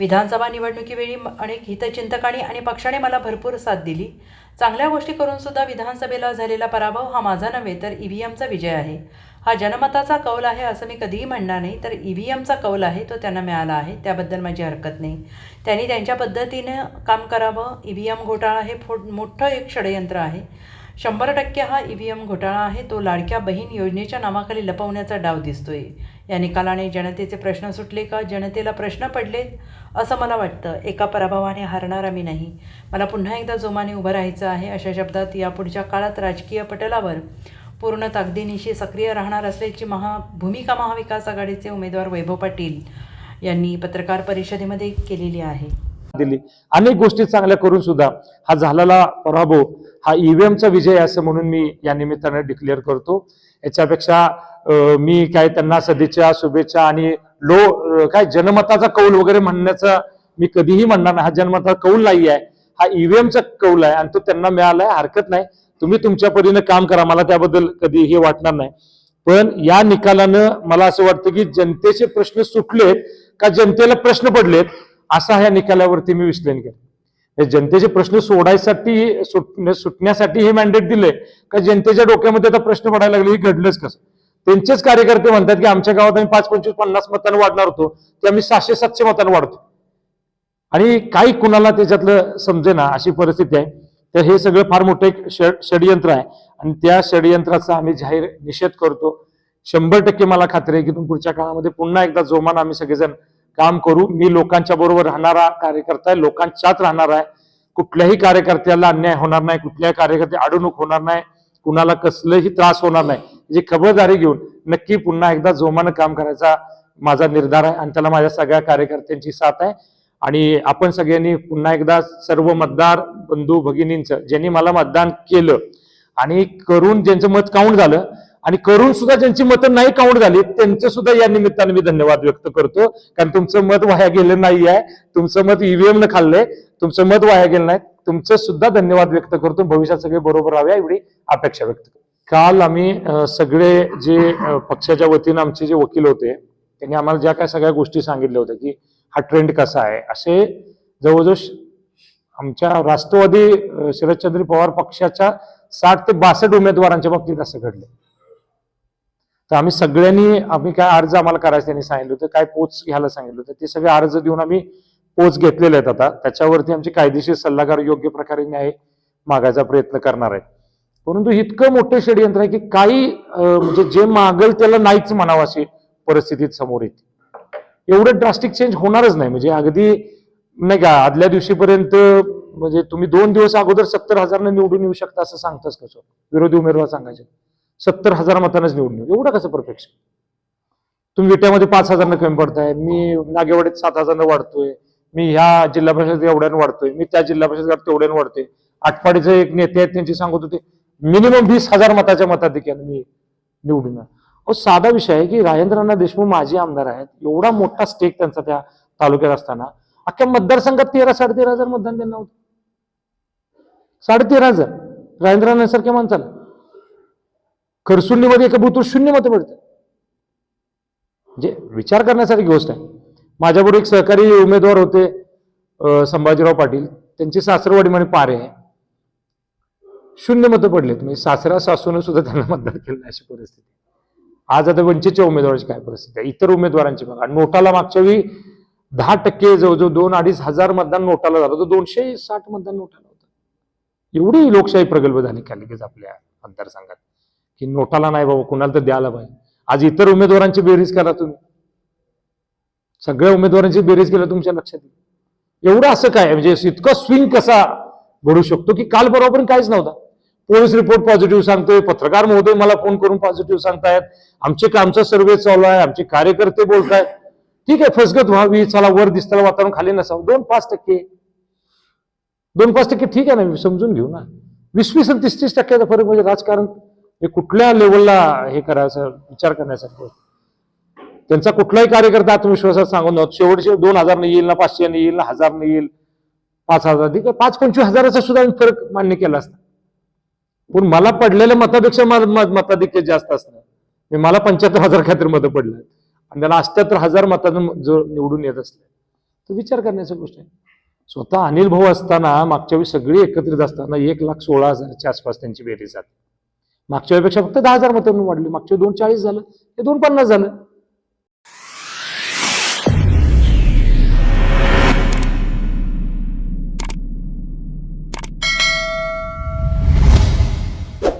विधानसभा निवडणुकीवेळी अनेक हितचिंतकांनी आणि पक्षाने मला भरपूर साथ दिली. चांगल्या गोष्टी करूनसुद्धा विधानसभेला झालेला पराभव हा माझा नव्हे तर ई व्ही एमचा विजय आहे. हा जनमताचा कौल आहे असं मी कधीही म्हणणार नाही तर ई व्ही एमचा कौल आहे तो त्यांना मिळाला आहे त्याबद्दल माझी हरकत नाही. त्यांनी त्यांच्या पद्धतीनं काम करावं. ई व्ही एम घोटाळा हे फो मोठं एक षडयंत्र आहे. शंभर टक्के हा ई व्ही एम घोटाळा आहे. तो लाडक्या बहीण योजनेच्या नावाखाली लपवण्याचा डाव दिसतोय. या निकालाने जनतेचे प्रश्न सुटले का? जनतेला प्रश्न पडलेत? असं मला वाटतं. एका पराभवाने हारणारा मी नाही. मला पुन्हा एकदा जोमाने उभं राहायचं आहे अशा शब्दात यापुढच्या काळात राजकीय पटलावर पूर्ण ताकदीनिशी सक्रिय राहणार असल्याची महा भूमिका महाविकास आघाडीचे उमेदवार वैभव पाटील यांनी पत्रकार परिषदेमध्ये केलेली आहे. दिली अनेक गोष्टी चांगल्या करून सुद्धा हा झालेला पराभव हा ईव्हीएमचा विजय असं म्हणून मी या निमित्ताने डिक्लेअर करतो. याच्यापेक्षा मी काय त्यांना सदिच्छा शुभेच्छा आणि लो काय जनमताचा कौल वगैरे म्हणण्याचा मी कधीही म्हणणार नाही. हा जनमताचा कौल नाही आहे. हा ईव्हीएमचा कौल आहे आणि तो त्यांना मिळाला आहे हरकत नाही. तुम्ही तुमच्या परीने काम करा. मला त्याबद्दल कधी हे वाटणार नाही. पण या निकालानं मला असं वाटतं की जनतेचे प्रश्न सुटलेत का जनतेला प्रश्न पडलेत असा ह्या निकालावरती मी विश्लेषण केलं जनतेचे प्रश्न सोडायसाठी सुट- म्हणजे सुटण्यासाठी हे मॅन्डेट दिले का जनतेच्या डोक्यामध्ये आता प्रश्न पडायला लागले हे घडलंच कसं? त्यांचेच कार्यकर्ते म्हणतात की आमच्या गावात आम्ही पाच पंचवीस पन्नास मतांना वाढणार होतो ते आम्ही सहाशे सातशे मतांना वाढतो. आणि काही कुणाला त्याच्यातलं समजेना अशी परिस्थिती आहे. तर हे सगळं फार मोठं एक षड षडयंत्र आहे. आणि त्या षडयंत्राचा आम्ही जाहीर निषेध करतो. शंभर टक्के मला खात्री आहे की तुम्ही पुढच्या काळामध्ये पुन्हा एकदा जोमान आम्ही सगळेजण काम करू. मी लोकांच्या बरोबर राहणारा कार्यकर्ता आहे लोकांच्यात राहणार आहे. कुठल्याही कार्यकर्त्याला अन्याय होणार नाही कुठल्याही कार्यकर्ते अडवणूक होणार नाही कुणाला कसलंही त्रास होणार नाही. याची खबरदारी घेऊन नक्की पुन्हा एकदा जोमानं काम करायचा माझा निर्धार आहे आणि त्याला माझ्या सगळ्या कार्यकर्त्यांची साथ आहे. आणि आपण सगळ्यांनी पुन्हा एकदा सर्व मतदार बंधू भगिनींचं ज्यांनी मला मतदान केलं आणि करून ज्यांचं मत काउंट झालं आणि करून सुद्धा ज्यांची मतं नाही काउंट झाली त्यांचे सुद्धा या निमित्ताने मी धन्यवाद व्यक्त करतो. कारण तुमचं मत वाया गेलं नाही आहे. तुमचं मत ईव्हीएम न खाल्लंय. तुमचं मत वाया गेलं नाही. तुमचं सुद्धा धन्यवाद व्यक्त करतो. भविष्यात सगळे बरोबर राहाव्या एवढी अपेक्षा व्यक्त करतो. काल आम्ही सगळे जे पक्षाच्या वतीनं आमचे जे वकील होते त्यांनी आम्हाला ज्या काय सगळ्या गोष्टी सांगितल्या होत्या की हा ट्रेंड कसा आहे? असे जवळजवळ आमच्या राष्ट्रवादी शरदचंद्र पवार पक्षाच्या साठ ते बासष्ट उमेदवारांच्या बाबतीत असं घडलं तर आम्ही सगळ्यांनी आम्ही काय अर्ज आम्हाला करायचं त्यांनी सांगितलं होतं काय पोच घ्यायला सांगितलं होतं ते सगळे अर्ज देऊन आम्ही पोच घेतलेले आहेत आता. त्याच्यावरती आमचे कायदेशीर सल्लागार योग्य प्रकारे न्याय मागायचा प्रयत्न करणार आहेत परंतु इतकं मोठं षडयंत्र आहे की काही म्हणजे जे मागल त्याला नाहीच म्हणावं अशी परिस्थितीत समोर येते. एवढं ड्रास्टिक चेंज होणारच नाही. म्हणजे अगदी नाही का आदल्या दिवशीपर्यंत म्हणजे तुम्ही दोन दिवस अगोदर सत्तर हजारनं निवडून येऊ शकता असं सांगताच कसं विरोधी उमेदवार सांगायचे. सत्तर हजार मतांनाच निवडून एवढं कसं परफेक्शन तुम्ही विट्यामध्ये पाच हजारनं कमी पडताय. मी नागेवाडीत सात हजारनं वाढतोय. मी ह्या जिल्हा परिषद एवढ्यानं वाढतोय. मी त्या जिल्हा परिषद तेवढ्यानं वाढतोय. आटपाडीचे एक नेते आहेत त्यांची सांगत होते मिनिमम वीस हजार मताच्या मताधिक्यानं मी निवडून अहो साधा विषय आहे की राजेंद्रनाथ देशमुख माजी आमदार आहेत. एवढा मोठा स्टेक त्यांचा त्या तालुक्यात असताना. अख्ख्या मतदारसंघात तेरा साडेतेरा हजार मतदान त्यांना होतं. साडेतेरा हजार. राजेंद्रनाथ सारख्या माणसाला. खरसुंडीमध्ये एका शून्य मतं पडतात जे विचार करण्यासारखी गोष्ट आहे. माझ्याबरोबर एक सहकारी उमेदवार होते संभाजीराव पाटील. त्यांची सासरवाडी म्हणे पारे आहे. शून्य मतं पडलेत. म्हणजे सासरा सासून सुद्धा त्यांना मतदान केलं अशी परिस्थिती. आज आता वंचितच्या उमेदवाराची काय परिस्थिती आहे? इतर उमेदवारांची बघा आणि नोटाला मागच्या वेळी दहा टक्के जवळजवळ दोन अडीच हजार मतदान नोटाला झालं होतं. दोनशे साठ मतदान नोटाला होतं. एवढी लोकशाही प्रगल्भ झाली कालिकेच आपल्या मतदारसंघात की नोटाला नाही बाबा कुणाला तर द्यायला पाहिजे. आज इतर उमेदवारांची बेरीज करा तुम्ही. सगळ्या उमेदवारांची बेरीज केलं तुमच्या लक्षात येईल. एवढं असं काय? म्हणजे इतकं स्विंग कसा घडू शकतो की काल बरोबर काहीच नव्हता. पोलीस रिपोर्ट पॉझिटिव्ह सांगतोय पत्रकार महोदय मला फोन करून पॉझिटिव्ह सांगतायत. आमचे आमचा सर्वे चालू आहे आमचे कार्यकर्ते बोलतायत. ठीक आहे फसगत व्हावी चला वर दिसताना वातावरण खाली नसावं. दोन पाच टक्के. दोन पाच टक्के ठीक आहे ना समजून घेऊ ना. वीस वीस आणि तीस तीस टक्क्याचा फरक म्हणजे राजकारण हे कुठल्या लेवलला हे करायचं विचार करण्यासारखं त्यांचा कुठलाही कार्यकर्ता आत्मविश्वासात सांगून नव्हतं शेवटचे दोन हजार येईल ना पाचशे येईल ना हजार येईल पाच हजार ठीक आहे पाच पंचवीस हजाराचा सुद्धा फरक मान्य केला असता. पण मला पडलेल्या मतापेक्षा माझं मताधिक्य जास्त असणार. मला पंच्याहत्तर हजार खात्री मतं पडलं आणि त्याला अष्ट्याहत्तर हजार मतानं जो निवडून येत असले. तर विचार करण्याची गोष्ट आहे. स्वतः अनिल भाऊ असताना मागच्या वेळी सगळी एकत्रित असताना एक लाख सोळा हजारच्या आसपास त्यांची बेरीज जाते मागच्या वेळेपेक्षा फक्त दहा हजार मतं वाढली. मागच्या दोन चाळीस झालं. हे दोन पन्नास झालं.